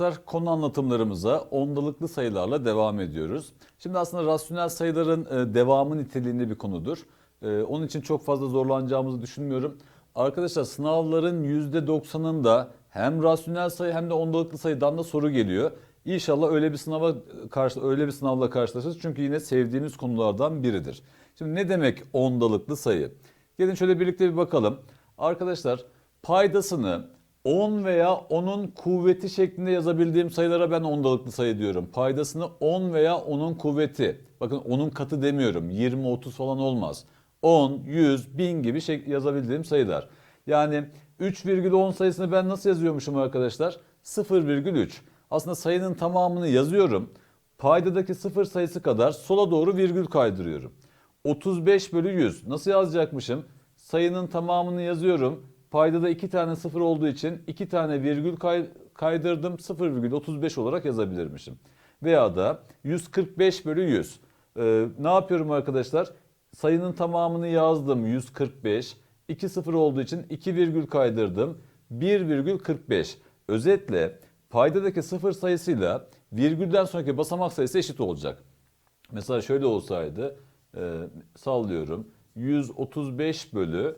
arkadaşlar konu anlatımlarımıza ondalıklı sayılarla devam ediyoruz. Şimdi aslında rasyonel sayıların e, devamı niteliğinde bir konudur. E, Onun için çok fazla zorlanacağımızı düşünmüyorum. Arkadaşlar sınavların %90'ında hem rasyonel sayı hem de ondalıklı sayıdan da soru geliyor. İnşallah öyle bir sınava karşı öyle bir sınavla karşılaşırız. Çünkü yine sevdiğimiz konulardan biridir. Şimdi ne demek ondalıklı sayı? Gelin şöyle birlikte bir bakalım. Arkadaşlar paydasını 10 veya 10'un kuvveti şeklinde yazabildiğim sayılara ben ondalıklı sayı diyorum. Paydasını 10 veya 10'un kuvveti. Bakın 10'un katı demiyorum. 20, 30 falan olmaz. 10, 100, 1000 gibi şey yazabildiğim sayılar. Yani 3,10 sayısını ben nasıl yazıyormuşum arkadaşlar? 0,3. Aslında sayının tamamını yazıyorum. Paydadaki 0 sayısı kadar sola doğru virgül kaydırıyorum. 35 bölü 100 nasıl yazacakmışım? Sayının tamamını yazıyorum. Paydada 2 tane 0 olduğu için 2 tane virgül kay- kaydırdım. 0,35 olarak yazabilirmişim. Veya da 145 bölü 100. Ee, ne yapıyorum arkadaşlar? Sayının tamamını yazdım 145. 2 sıfır olduğu için 2 virgül kaydırdım. 1,45. Özetle paydadaki sıfır sayısıyla virgülden sonraki basamak sayısı eşit olacak. Mesela şöyle olsaydı e, sallıyorum 135 bölü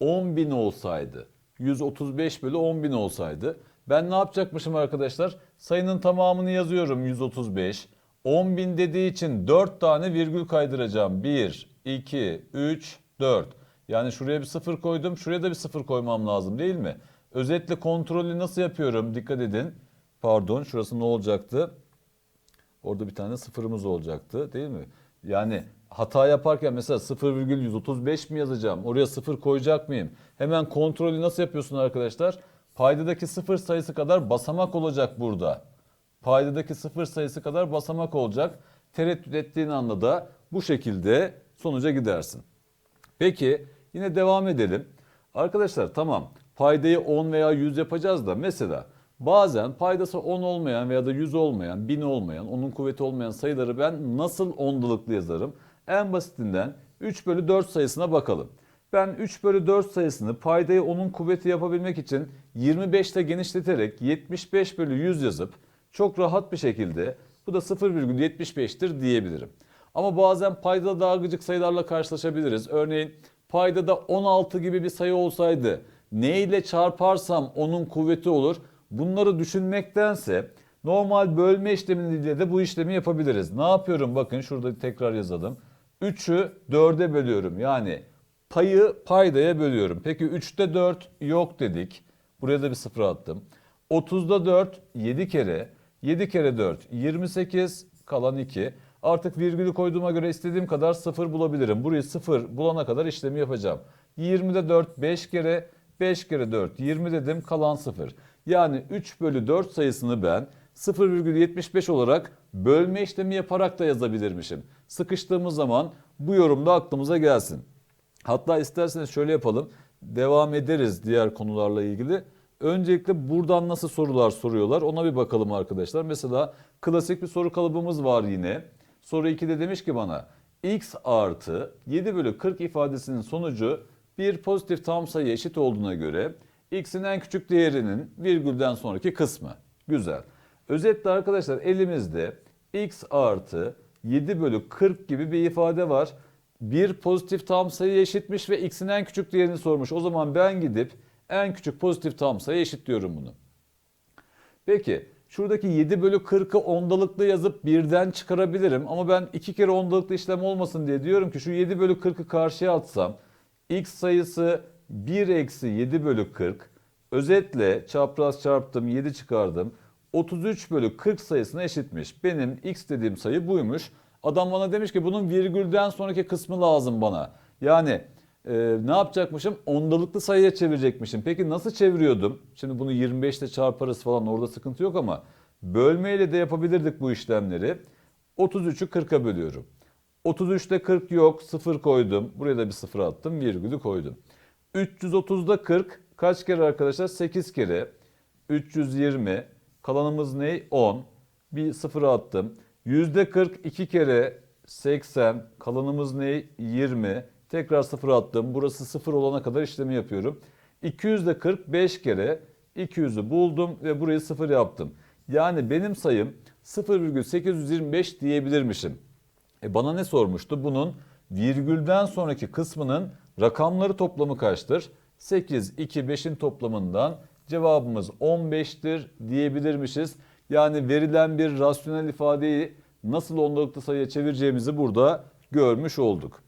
10 bin olsaydı 135 bölü 10 bin olsaydı ben ne yapacakmışım arkadaşlar? Sayının tamamını yazıyorum 135. 10 bin dediği için 4 tane virgül kaydıracağım. 1, 2, 3, 4. Yani şuraya bir sıfır koydum. Şuraya da bir sıfır koymam lazım değil mi? Özetle kontrolü nasıl yapıyorum? Dikkat edin. Pardon şurası ne olacaktı? Orada bir tane sıfırımız olacaktı değil mi? Yani hata yaparken mesela 0,135 mi yazacağım? Oraya sıfır koyacak mıyım? Hemen kontrolü nasıl yapıyorsun arkadaşlar? Paydadaki sıfır sayısı kadar basamak olacak burada. Paydadaki sıfır sayısı kadar basamak olacak. Tereddüt ettiğin anda da bu şekilde sonuca gidersin. Peki yine devam edelim. Arkadaşlar tamam paydayı 10 veya 100 yapacağız da mesela bazen paydası 10 olmayan veya da 100 olmayan, 1000 olmayan, onun kuvveti olmayan sayıları ben nasıl ondalıklı yazarım? En basitinden 3 bölü 4 sayısına bakalım. Ben 3 bölü 4 sayısını paydayı onun kuvveti yapabilmek için 25 ile genişleterek 75 bölü 100 yazıp çok rahat bir şekilde bu da 0,75'tir diyebilirim. Ama bazen paydada daha gıcık sayılarla karşılaşabiliriz. Örneğin paydada 16 gibi bir sayı olsaydı ne ile çarparsam onun kuvveti olur. Bunları düşünmektense normal bölme işlemiyle de bu işlemi yapabiliriz. Ne yapıyorum? Bakın şurada tekrar yazalım. 3'ü 4'e bölüyorum. Yani payı paydaya bölüyorum. Peki 3'te 4 yok dedik. Buraya da bir sıfır attım. 30'da 4 7 kere. 7 kere 4 28 kalan 2. Artık virgülü koyduğuma göre istediğim kadar sıfır bulabilirim. Burayı sıfır bulana kadar işlemi yapacağım. 20'de 4 5 kere 5 kere 4 20 dedim kalan 0. Yani 3 bölü 4 sayısını ben 0,75 olarak bölme işlemi yaparak da yazabilirmişim. Sıkıştığımız zaman bu yorumda aklımıza gelsin. Hatta isterseniz şöyle yapalım. Devam ederiz diğer konularla ilgili. Öncelikle buradan nasıl sorular soruyorlar ona bir bakalım arkadaşlar. Mesela klasik bir soru kalıbımız var yine. Soru 2'de demiş ki bana x artı 7 bölü 40 ifadesinin sonucu bir pozitif tam sayı eşit olduğuna göre x'in en küçük değerinin virgülden sonraki kısmı. Güzel. Özetle arkadaşlar elimizde x artı 7 bölü 40 gibi bir ifade var. Bir pozitif tam sayı eşitmiş ve x'in en küçük değerini sormuş. O zaman ben gidip en küçük pozitif tam sayı eşitliyorum bunu. Peki şuradaki 7 bölü 40'ı ondalıklı yazıp birden çıkarabilirim. Ama ben iki kere ondalıklı işlem olmasın diye diyorum ki şu 7 bölü 40'ı karşıya atsam x sayısı 1 eksi 7 bölü 40. Özetle çapraz çarptım 7 çıkardım. 33 bölü 40 sayısına eşitmiş. Benim x dediğim sayı buymuş. Adam bana demiş ki bunun virgülden sonraki kısmı lazım bana. Yani e, ne yapacakmışım? Ondalıklı sayıya çevirecekmişim. Peki nasıl çeviriyordum? Şimdi bunu 25 ile çarparız falan orada sıkıntı yok ama bölmeyle de yapabilirdik bu işlemleri. 33'ü 40'a bölüyorum. 33'te 40 yok. 0 koydum. Buraya da bir 0 attım. Virgülü koydum. 330'da 40 kaç kere arkadaşlar? 8 kere. 320. Kalanımız ne? 10. Bir 0 attım. Yüzde 40 2 kere 80. Kalanımız ne? 20. Tekrar 0 attım. Burası 0 olana kadar işlemi yapıyorum. 200'de 40 5 kere. 200'ü buldum ve burayı 0 yaptım. Yani benim sayım 0,825 diyebilirmişim. E bana ne sormuştu? Bunun virgülden sonraki kısmının rakamları toplamı kaçtır? 8, 2, 5'in toplamından cevabımız 15'tir diyebilirmişiz. Yani verilen bir rasyonel ifadeyi nasıl ondalıklı sayıya çevireceğimizi burada görmüş olduk.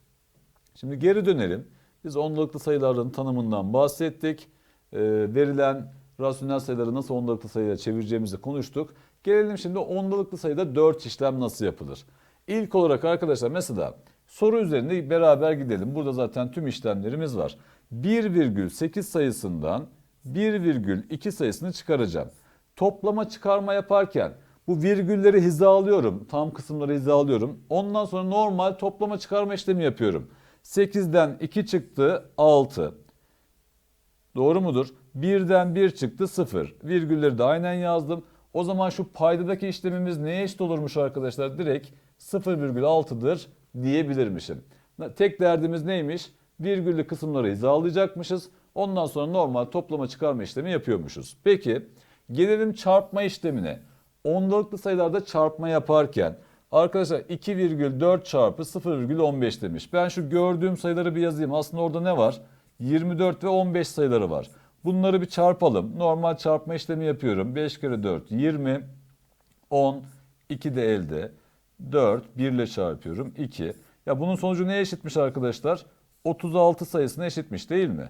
Şimdi geri dönelim. Biz ondalıklı sayıların tanımından bahsettik. Ee, verilen rasyonel sayıları nasıl ondalıklı sayıya çevireceğimizi konuştuk. Gelelim şimdi ondalıklı sayıda 4 işlem nasıl yapılır? İlk olarak arkadaşlar mesela soru üzerinde beraber gidelim. Burada zaten tüm işlemlerimiz var. 1,8 sayısından 1,2 sayısını çıkaracağım. Toplama çıkarma yaparken bu virgülleri hizalıyorum. Tam kısımları hizalıyorum. Ondan sonra normal toplama çıkarma işlemi yapıyorum. 8'den 2 çıktı 6. Doğru mudur? 1'den 1 çıktı 0. Virgülleri de aynen yazdım. O zaman şu paydadaki işlemimiz neye eşit olurmuş arkadaşlar? Direkt 0,6'dır diyebilirmişim. Tek derdimiz neymiş? Virgüllü kısımları hizalayacakmışız. Ondan sonra normal toplama çıkarma işlemi yapıyormuşuz. Peki gelelim çarpma işlemine. Ondalıklı sayılarda çarpma yaparken arkadaşlar 2,4 çarpı 0,15 demiş. Ben şu gördüğüm sayıları bir yazayım. Aslında orada ne var? 24 ve 15 sayıları var. Bunları bir çarpalım. Normal çarpma işlemi yapıyorum. 5 kere 4 20. 10. 2 de elde. 4. 1 ile çarpıyorum. 2. Ya bunun sonucu neye eşitmiş arkadaşlar? 36 sayısına eşitmiş değil mi?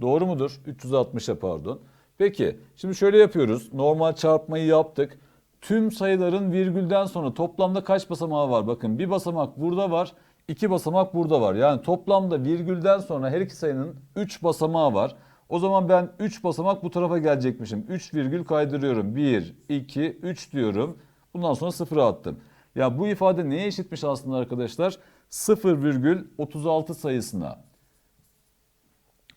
Doğru mudur? 360'a pardon. Peki şimdi şöyle yapıyoruz. Normal çarpmayı yaptık. Tüm sayıların virgülden sonra toplamda kaç basamağı var? Bakın bir basamak burada var. iki basamak burada var. Yani toplamda virgülden sonra her iki sayının 3 basamağı var. O zaman ben 3 basamak bu tarafa gelecekmişim. 3 virgül kaydırıyorum. 1, 2, 3 diyorum. Bundan sonra 0'a attım. Ya bu ifade neye eşitmiş aslında arkadaşlar? 0,36 sayısına.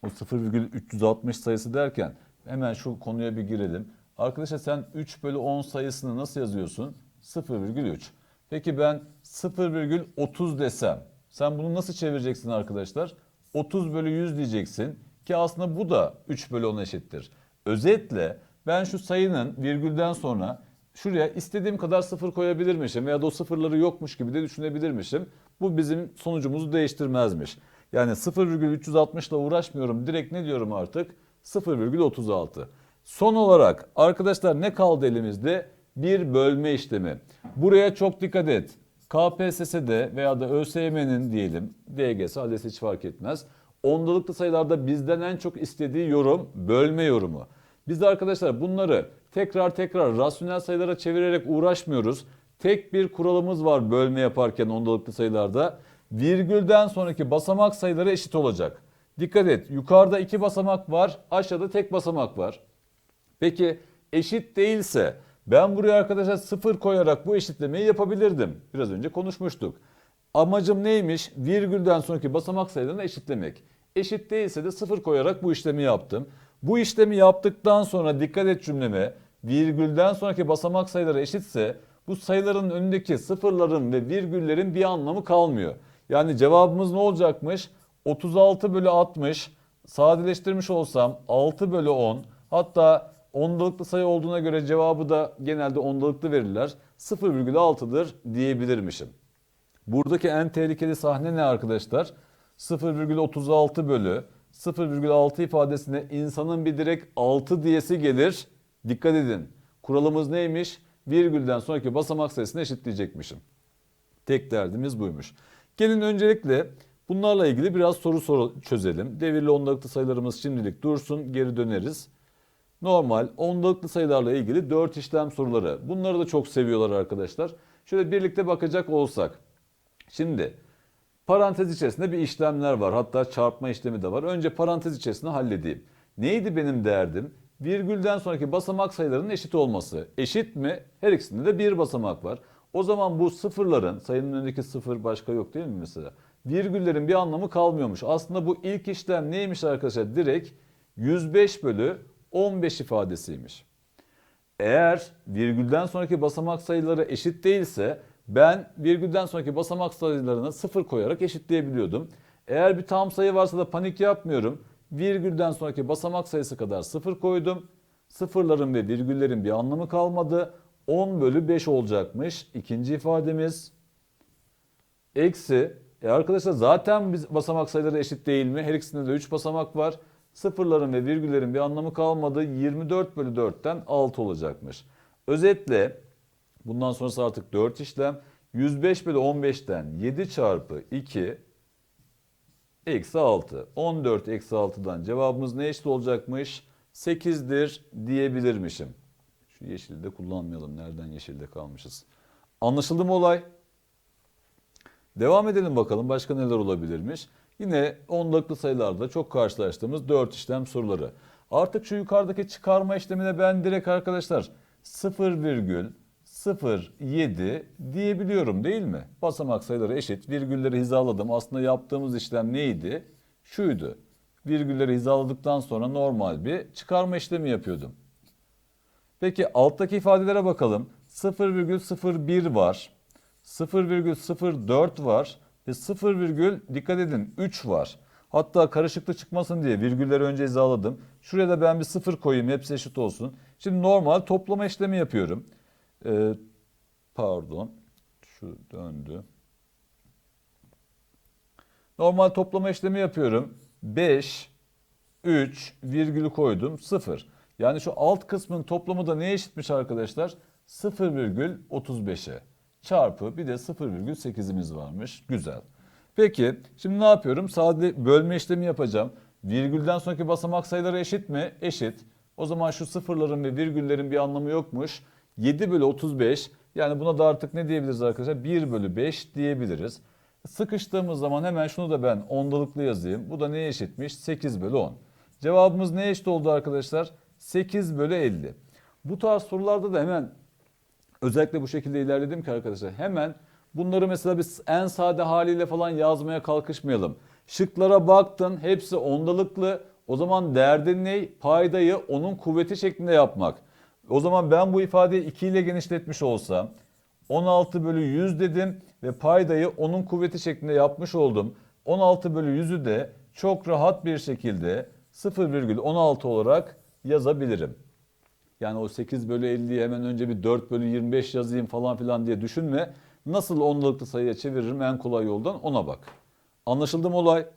O 0,360 sayısı derken hemen şu konuya bir girelim. Arkadaşlar sen 3 bölü 10 sayısını nasıl yazıyorsun? 0,3. Peki ben 0,30 desem sen bunu nasıl çevireceksin arkadaşlar? 30 bölü 100 diyeceksin ki aslında bu da 3 bölü 10 eşittir. Özetle ben şu sayının virgülden sonra şuraya istediğim kadar sıfır koyabilirmişim veya da o sıfırları yokmuş gibi de düşünebilirmişim. Bu bizim sonucumuzu değiştirmezmiş. Yani 0,360 ile uğraşmıyorum. Direkt ne diyorum artık? 0,36. Son olarak arkadaşlar ne kaldı elimizde? Bir bölme işlemi. Buraya çok dikkat et. KPSS'de veya da ÖSYM'nin diyelim DGS, ALES hiç fark etmez. Ondalıklı sayılarda bizden en çok istediği yorum bölme yorumu. Biz de arkadaşlar bunları tekrar tekrar rasyonel sayılara çevirerek uğraşmıyoruz. Tek bir kuralımız var bölme yaparken ondalıklı sayılarda. Virgülden sonraki basamak sayıları eşit olacak. Dikkat et yukarıda iki basamak var aşağıda tek basamak var. Peki eşit değilse ben buraya arkadaşlar sıfır koyarak bu eşitlemeyi yapabilirdim. Biraz önce konuşmuştuk. Amacım neymiş? Virgülden sonraki basamak sayılarını eşitlemek. Eşit değilse de sıfır koyarak bu işlemi yaptım. Bu işlemi yaptıktan sonra dikkat et cümleme. Virgülden sonraki basamak sayıları eşitse bu sayıların önündeki sıfırların ve virgüllerin bir anlamı kalmıyor. Yani cevabımız ne olacakmış? 36 bölü 60 sadeleştirmiş olsam 6 bölü 10 hatta ondalıklı sayı olduğuna göre cevabı da genelde ondalıklı verirler. 0,6'dır diyebilirmişim. Buradaki en tehlikeli sahne ne arkadaşlar? 0,36 bölü 0,6 ifadesine insanın bir direkt 6 diyesi gelir. Dikkat edin. Kuralımız neymiş? Virgülden sonraki basamak sayısını eşitleyecekmişim. Tek derdimiz buymuş. Gelin öncelikle bunlarla ilgili biraz soru soru çözelim. Devirli ondalıklı sayılarımız şimdilik dursun, geri döneriz. Normal ondalıklı sayılarla ilgili 4 işlem soruları. Bunları da çok seviyorlar arkadaşlar. Şöyle birlikte bakacak olsak. Şimdi parantez içerisinde bir işlemler var. Hatta çarpma işlemi de var. Önce parantez içerisinde halledeyim. Neydi benim derdim? Virgülden sonraki basamak sayılarının eşit olması. Eşit mi? Her ikisinde de bir basamak var. O zaman bu sıfırların, sayının önündeki sıfır başka yok değil mi mesela? Virgüllerin bir anlamı kalmıyormuş. Aslında bu ilk işlem neymiş arkadaşlar? Direkt 105 bölü 15 ifadesiymiş. Eğer virgülden sonraki basamak sayıları eşit değilse ben virgülden sonraki basamak sayılarını sıfır koyarak eşitleyebiliyordum. Eğer bir tam sayı varsa da panik yapmıyorum. Virgülden sonraki basamak sayısı kadar sıfır koydum. Sıfırların ve virgüllerin bir anlamı kalmadı. 10 bölü 5 olacakmış. İkinci ifademiz. Eksi. E arkadaşlar zaten biz basamak sayıları eşit değil mi? Her ikisinde de 3 basamak var. Sıfırların ve virgüllerin bir anlamı kalmadı. 24 bölü 4'ten 6 olacakmış. Özetle bundan sonrası artık 4 işlem. 105 bölü 15'ten 7 çarpı 2 eksi 6. 14 eksi 6'dan cevabımız ne eşit olacakmış? 8'dir diyebilirmişim. Şu yeşili de kullanmayalım. Nereden yeşilde kalmışız? Anlaşıldı mı olay? Devam edelim bakalım başka neler olabilirmiş. Yine ondalıklı sayılarda çok karşılaştığımız 4 işlem soruları. Artık şu yukarıdaki çıkarma işlemine ben direkt arkadaşlar 0,07 diyebiliyorum değil mi? Basamak sayıları eşit. Virgülleri hizaladım. Aslında yaptığımız işlem neydi? Şuydu. Virgülleri hizaladıktan sonra normal bir çıkarma işlemi yapıyordum. Peki alttaki ifadelere bakalım. 0,01 var. 0,04 var ve 0, dikkat edin 3 var. Hatta karışıklık çıkmasın diye virgülleri önce hizaladım. Şuraya da ben bir 0 koyayım hepsi eşit olsun. Şimdi normal toplama işlemi yapıyorum. Ee, pardon şu döndü. Normal toplama işlemi yapıyorum. 5, 3, virgülü koydum 0. Yani şu alt kısmın toplamı da neye eşitmiş arkadaşlar? 0,35'e çarpı bir de 0,8'imiz varmış. Güzel. Peki şimdi ne yapıyorum? Sadece bölme işlemi yapacağım. Virgülden sonraki basamak sayıları eşit mi? Eşit. O zaman şu sıfırların ve virgüllerin bir anlamı yokmuş. 7 bölü 35 yani buna da artık ne diyebiliriz arkadaşlar? 1 bölü 5 diyebiliriz. Sıkıştığımız zaman hemen şunu da ben ondalıklı yazayım. Bu da neye eşitmiş? 8 bölü 10. Cevabımız ne eşit oldu arkadaşlar? 8 bölü 50. Bu tarz sorularda da hemen özellikle bu şekilde ilerledim ki arkadaşlar hemen bunları mesela biz en sade haliyle falan yazmaya kalkışmayalım. Şıklara baktın hepsi ondalıklı. O zaman derdin ne? Paydayı onun kuvveti şeklinde yapmak. O zaman ben bu ifadeyi 2 ile genişletmiş olsam 16 bölü 100 dedim ve paydayı onun kuvveti şeklinde yapmış oldum. 16 bölü 100'ü de çok rahat bir şekilde 0,16 olarak yazabilirim. Yani o 8 bölü 50'yi hemen önce bir 4 bölü 25 yazayım falan filan diye düşünme. Nasıl ondalıklı sayıya çeviririm en kolay yoldan ona bak. Anlaşıldı mı olay?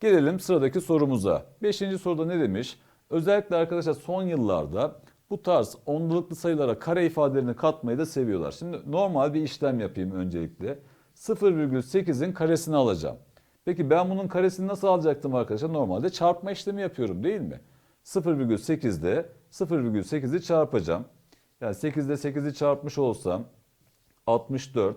Gelelim sıradaki sorumuza. Beşinci soruda ne demiş? Özellikle arkadaşlar son yıllarda bu tarz ondalıklı sayılara kare ifadelerini katmayı da seviyorlar. Şimdi normal bir işlem yapayım öncelikle. 0,8'in karesini alacağım. Peki ben bunun karesini nasıl alacaktım arkadaşlar? Normalde çarpma işlemi yapıyorum değil mi? 0,8'de 0,8'i çarpacağım. Yani 8'de 8'i çarpmış olsam 64.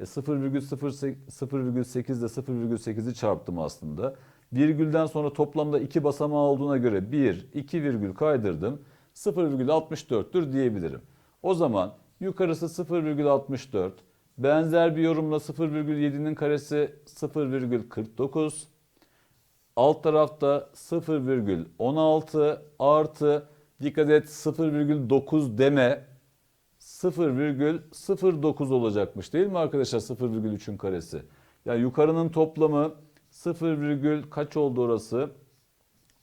E 0,8 0,8 ile 0,8'i çarptım aslında. Virgülden sonra toplamda iki basamağı olduğuna göre 1, 2 virgül kaydırdım. 0,64'tür diyebilirim. O zaman yukarısı 0,64. Benzer bir yorumla 0,7'nin karesi 0,49. Alt tarafta 0,16 artı dikkat et 0,9 deme 0,09 olacakmış değil mi arkadaşlar 0,3'ün karesi? Yani yukarının toplamı 0, kaç oldu orası?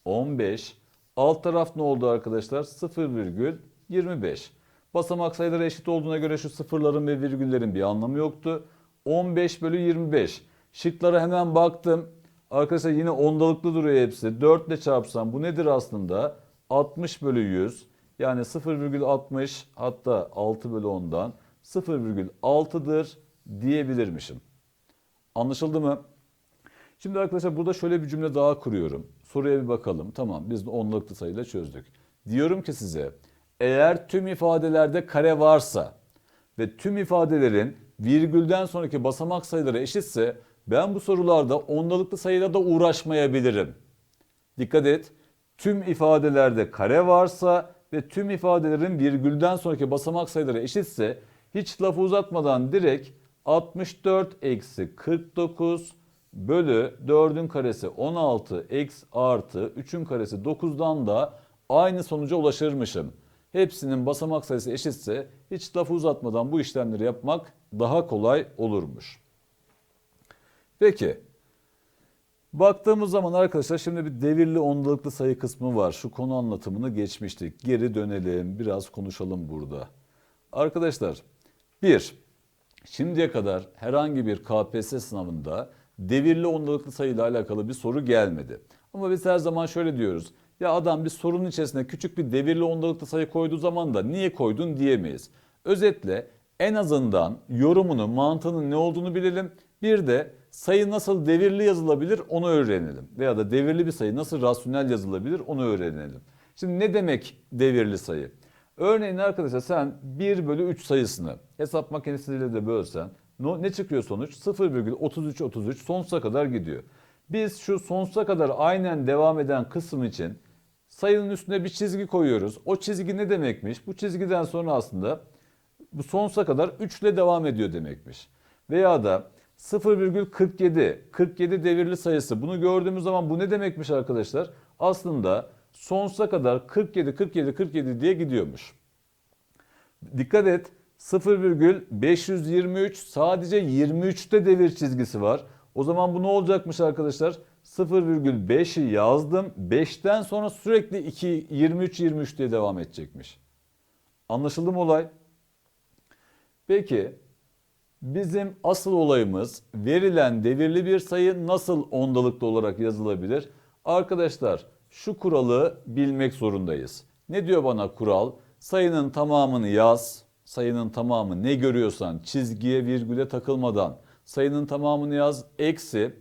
15. Alt taraf ne oldu arkadaşlar? 0,25. Basamak sayıları eşit olduğuna göre şu sıfırların ve virgüllerin bir anlamı yoktu. 15 bölü 25. Şıklara hemen baktım. Arkadaşlar yine ondalıklı duruyor hepsi. 4 ile çarpsam bu nedir aslında? 60 bölü 100. Yani 0,60 hatta 6 bölü 10'dan 0,6'dır diyebilirmişim. Anlaşıldı mı? Şimdi arkadaşlar burada şöyle bir cümle daha kuruyorum. Soruya bir bakalım. Tamam biz de onluklu sayıyla çözdük. Diyorum ki size eğer tüm ifadelerde kare varsa ve tüm ifadelerin virgülden sonraki basamak sayıları eşitse ben bu sorularda ondalıklı sayıyla da uğraşmayabilirim. Dikkat et. Tüm ifadelerde kare varsa ve tüm ifadelerin virgülden sonraki basamak sayıları eşitse hiç lafı uzatmadan direkt 64 eksi 49 bölü 4'ün karesi 16 eksi artı 3'ün karesi 9'dan da aynı sonuca ulaşırmışım. Hepsinin basamak sayısı eşitse hiç lafı uzatmadan bu işlemleri yapmak daha kolay olurmuş. Peki Baktığımız zaman arkadaşlar şimdi bir devirli ondalıklı sayı kısmı var. Şu konu anlatımını geçmiştik. Geri dönelim biraz konuşalım burada. Arkadaşlar bir şimdiye kadar herhangi bir KPSS sınavında devirli ondalıklı sayıyla alakalı bir soru gelmedi. Ama biz her zaman şöyle diyoruz. Ya adam bir sorunun içerisine küçük bir devirli ondalıklı sayı koyduğu zaman da niye koydun diyemeyiz. Özetle en azından yorumunu, mantığının ne olduğunu bilelim. Bir de sayı nasıl devirli yazılabilir onu öğrenelim. Veya da devirli bir sayı nasıl rasyonel yazılabilir onu öğrenelim. Şimdi ne demek devirli sayı? Örneğin arkadaşlar sen 1 bölü 3 sayısını hesap makinesiyle de bölsen ne çıkıyor sonuç? 0,3333 sonsuza kadar gidiyor. Biz şu sonsuza kadar aynen devam eden kısım için sayının üstüne bir çizgi koyuyoruz. O çizgi ne demekmiş? Bu çizgiden sonra aslında bu sonsuza kadar 3 ile devam ediyor demekmiş. Veya da 0,47 47 devirli sayısı. Bunu gördüğümüz zaman bu ne demekmiş arkadaşlar? Aslında sonsuza kadar 47 47 47 diye gidiyormuş. Dikkat et 0,523 sadece 23'te devir çizgisi var. O zaman bu ne olacakmış arkadaşlar? 0,5'i yazdım. 5'ten sonra sürekli 2 23 23 diye devam edecekmiş. Anlaşıldı mı olay? Peki bizim asıl olayımız verilen devirli bir sayı nasıl ondalıklı olarak yazılabilir? Arkadaşlar şu kuralı bilmek zorundayız. Ne diyor bana kural? Sayının tamamını yaz. Sayının tamamı ne görüyorsan çizgiye virgüle takılmadan sayının tamamını yaz. Eksi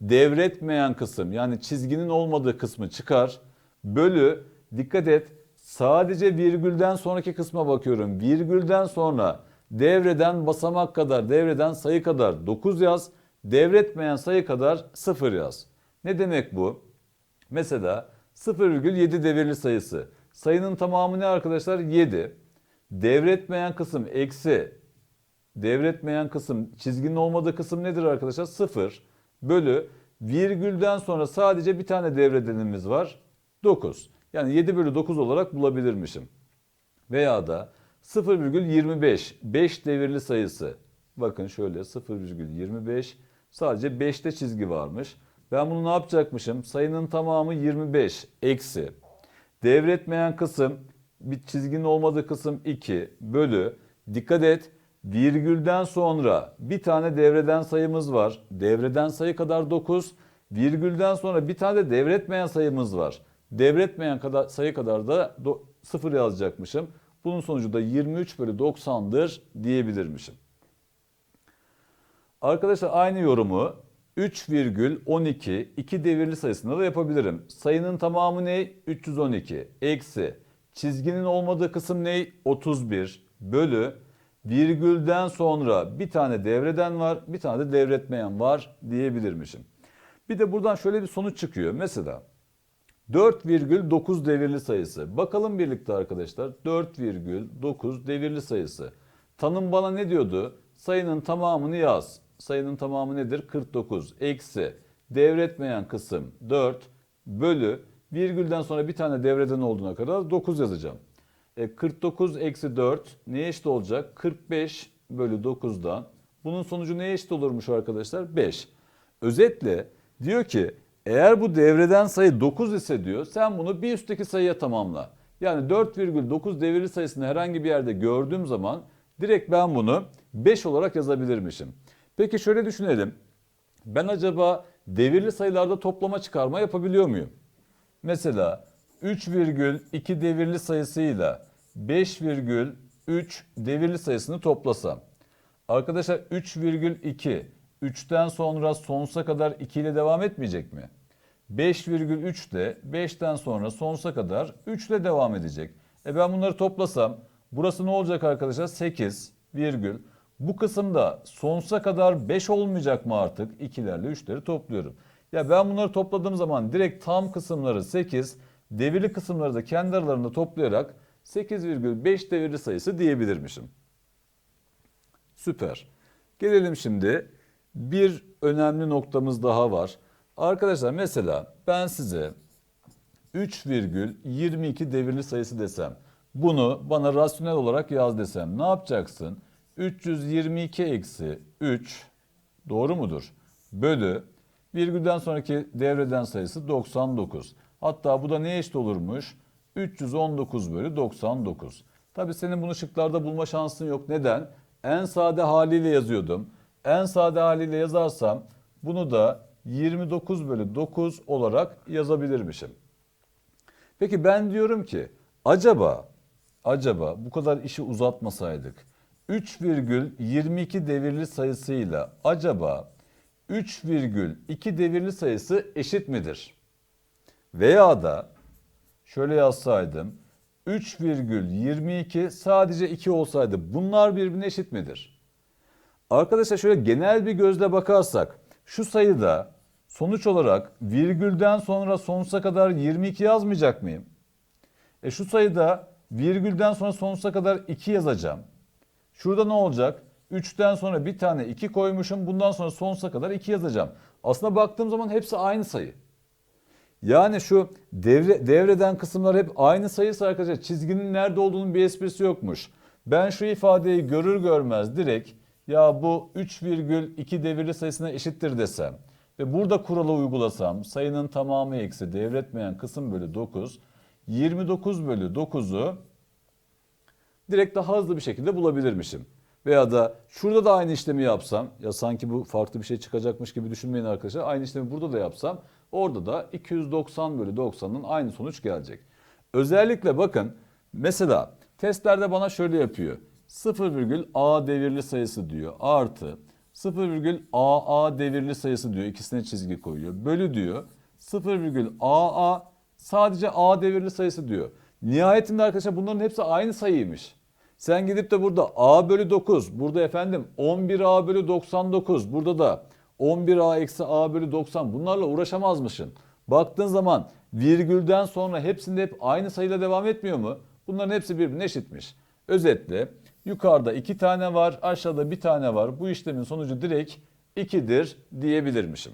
devretmeyen kısım yani çizginin olmadığı kısmı çıkar. Bölü dikkat et sadece virgülden sonraki kısma bakıyorum. Virgülden sonra devreden basamak kadar, devreden sayı kadar 9 yaz. Devretmeyen sayı kadar 0 yaz. Ne demek bu? Mesela 0,7 devirli sayısı. Sayının tamamı ne arkadaşlar? 7. Devretmeyen kısım eksi. Devretmeyen kısım çizginin olmadığı kısım nedir arkadaşlar? 0 bölü virgülden sonra sadece bir tane devredenimiz var. 9. Yani 7 bölü 9 olarak bulabilirmişim. Veya da 0,25 5 devirli sayısı. Bakın şöyle 0,25 sadece 5'te çizgi varmış. Ben bunu ne yapacakmışım? Sayının tamamı 25 eksi. Devretmeyen kısım bir çizginin olmadığı kısım 2 bölü. Dikkat et virgülden sonra bir tane devreden sayımız var. Devreden sayı kadar 9. Virgülden sonra bir tane de devretmeyen sayımız var. Devretmeyen kadar, sayı kadar da 0 yazacakmışım. Bunun sonucu da 23 bölü 90'dır diyebilirmişim. Arkadaşlar aynı yorumu 3,12 iki devirli sayısında da yapabilirim. Sayının tamamı ne? 312 eksi çizginin olmadığı kısım ne? 31 bölü virgülden sonra bir tane devreden var bir tane de devretmeyen var diyebilirmişim. Bir de buradan şöyle bir sonuç çıkıyor. Mesela 4,9 devirli sayısı. Bakalım birlikte arkadaşlar. 4,9 devirli sayısı. Tanım bana ne diyordu? Sayının tamamını yaz. Sayının tamamı nedir? 49 eksi devretmeyen kısım 4 bölü virgülden sonra bir tane devreden olduğuna kadar 9 yazacağım. E 49 eksi 4 neye eşit olacak? 45 bölü 9'dan. Bunun sonucu neye eşit olurmuş arkadaşlar? 5. Özetle diyor ki eğer bu devreden sayı 9 ise diyor sen bunu bir üstteki sayıya tamamla. Yani 4,9 devirli sayısını herhangi bir yerde gördüğüm zaman direkt ben bunu 5 olarak yazabilirmişim. Peki şöyle düşünelim. Ben acaba devirli sayılarda toplama çıkarma yapabiliyor muyum? Mesela 3,2 devirli sayısıyla 5,3 devirli sayısını toplasam. Arkadaşlar 3,2 3'ten sonra sonsuza kadar 2 ile devam etmeyecek mi? 5,3 de 5'ten sonra sonsuza kadar 3 ile devam edecek. E ben bunları toplasam burası ne olacak arkadaşlar? 8 virgül. Bu kısımda sonsuza kadar 5 olmayacak mı artık? 2'lerle 3'leri topluyorum. Ya ben bunları topladığım zaman direkt tam kısımları 8, devirli kısımları da kendi aralarında toplayarak 8,5 devirli sayısı diyebilirmişim. Süper. Gelelim şimdi bir önemli noktamız daha var. Arkadaşlar mesela ben size 3,22 devirli sayısı desem bunu bana rasyonel olarak yaz desem ne yapacaksın? 322 eksi 3 doğru mudur? Bölü Virgülden sonraki devreden sayısı 99. Hatta bu da ne eşit olurmuş? 319 bölü 99. Tabi senin bunu şıklarda bulma şansın yok. Neden? En sade haliyle yazıyordum. En sade haliyle yazarsam bunu da 29 bölü 9 olarak yazabilirmişim. Peki ben diyorum ki acaba acaba bu kadar işi uzatmasaydık 3,22 devirli sayısıyla acaba 3,2 devirli sayısı eşit midir? Veya da şöyle yazsaydım 3,22 sadece 2 olsaydı bunlar birbirine eşit midir? Arkadaşlar şöyle genel bir gözle bakarsak şu sayıda sonuç olarak virgülden sonra sonsuza kadar 22 yazmayacak mıyım? E şu sayıda virgülden sonra sonsuza kadar 2 yazacağım. Şurada ne olacak? 3'ten sonra bir tane 2 koymuşum. Bundan sonra sonsuza kadar 2 yazacağım. Aslında baktığım zaman hepsi aynı sayı. Yani şu devre, devreden kısımlar hep aynı sayısı arkadaşlar. Çizginin nerede olduğunun bir esprisi yokmuş. Ben şu ifadeyi görür görmez direkt ya bu 3,2 devirli sayısına eşittir desem ve burada kuralı uygulasam sayının tamamı eksi devretmeyen kısım bölü 9 29 bölü 9'u direkt daha hızlı bir şekilde bulabilirmişim. Veya da şurada da aynı işlemi yapsam ya sanki bu farklı bir şey çıkacakmış gibi düşünmeyin arkadaşlar. Aynı işlemi burada da yapsam orada da 290 bölü 90'ın aynı sonuç gelecek. Özellikle bakın mesela testlerde bana şöyle yapıyor. 0,a devirli sayısı diyor artı 0,aa devirli sayısı diyor ikisine çizgi koyuyor. Bölü diyor 0,aa sadece a devirli sayısı diyor. Nihayetinde arkadaşlar bunların hepsi aynı sayıymış. Sen gidip de burada a bölü 9, burada efendim 11a bölü 99, burada da 11a eksi a bölü 90 bunlarla uğraşamazmışsın. Baktığın zaman virgülden sonra hepsinde hep aynı sayıyla devam etmiyor mu? Bunların hepsi birbirine eşitmiş. Özetle yukarıda iki tane var, aşağıda bir tane var. Bu işlemin sonucu direkt 2'dir diyebilirmişim.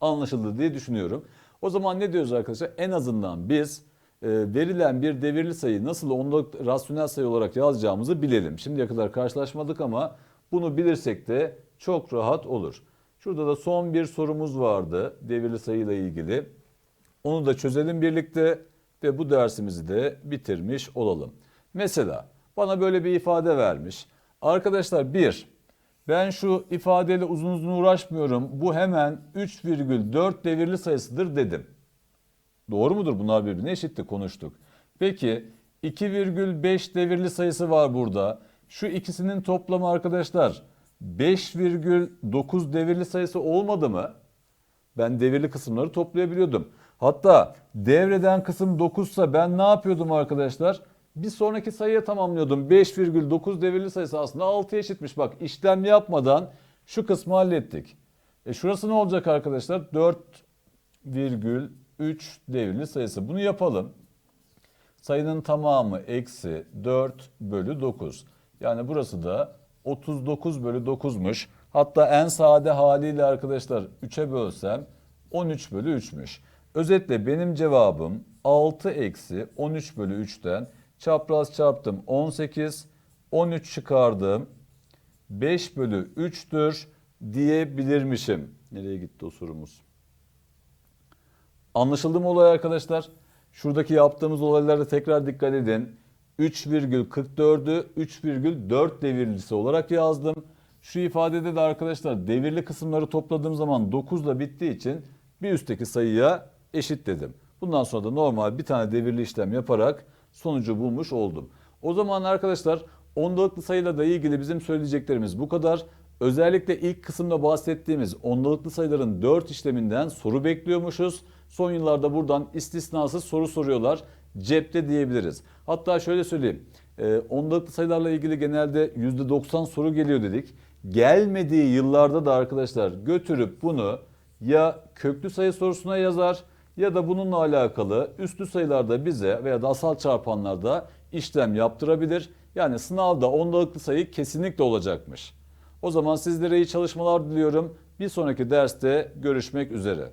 Anlaşıldı diye düşünüyorum. O zaman ne diyoruz arkadaşlar? En azından biz e, verilen bir devirli sayı nasıl ondalık rasyonel sayı olarak yazacağımızı bilelim. Şimdiye kadar karşılaşmadık ama bunu bilirsek de çok rahat olur. Şurada da son bir sorumuz vardı devirli sayıyla ilgili. Onu da çözelim birlikte ve bu dersimizi de bitirmiş olalım. Mesela bana böyle bir ifade vermiş. Arkadaşlar bir, ben şu ifadeyle uzun uzun uğraşmıyorum. Bu hemen 3,4 devirli sayısıdır dedim. Doğru mudur? Bunlar birbirine eşitti konuştuk. Peki 2,5 devirli sayısı var burada. Şu ikisinin toplamı arkadaşlar 5,9 devirli sayısı olmadı mı? Ben devirli kısımları toplayabiliyordum. Hatta devreden kısım 9 ise ben ne yapıyordum arkadaşlar? Bir sonraki sayıya tamamlıyordum. 5,9 devirli sayısı aslında 6'ya eşitmiş. Bak işlem yapmadan şu kısmı hallettik. E şurası ne olacak arkadaşlar? 4,3 devirli sayısı. Bunu yapalım. Sayının tamamı eksi 4 bölü 9. Yani burası da 39 bölü 9'muş. Hatta en sade haliyle arkadaşlar 3'e bölsem 13 bölü 3'müş. Özetle benim cevabım 6 eksi 13 bölü 3'ten çapraz çarptım 18, 13 çıkardım 5 bölü 3'tür diyebilirmişim. Nereye gitti o sorumuz? Anlaşıldı mı olay arkadaşlar? Şuradaki yaptığımız olaylarda tekrar dikkat edin. 3,44'ü 3,4 devirlisi olarak yazdım. Şu ifadede de arkadaşlar devirli kısımları topladığım zaman 9 ile bittiği için bir üstteki sayıya eşit dedim. Bundan sonra da normal bir tane devirli işlem yaparak sonucu bulmuş oldum. O zaman arkadaşlar ondalıklı sayıyla da ilgili bizim söyleyeceklerimiz bu kadar. Özellikle ilk kısımda bahsettiğimiz ondalıklı sayıların 4 işleminden soru bekliyormuşuz. Son yıllarda buradan istisnasız soru soruyorlar. Cepte diyebiliriz. Hatta şöyle söyleyeyim. E, ondalıklı sayılarla ilgili genelde %90 soru geliyor dedik. Gelmediği yıllarda da arkadaşlar götürüp bunu ya köklü sayı sorusuna yazar ya da bununla alakalı üstlü sayılarda bize veya da asal çarpanlarda işlem yaptırabilir. Yani sınavda ondalıklı sayı kesinlikle olacakmış. O zaman sizlere iyi çalışmalar diliyorum. Bir sonraki derste görüşmek üzere.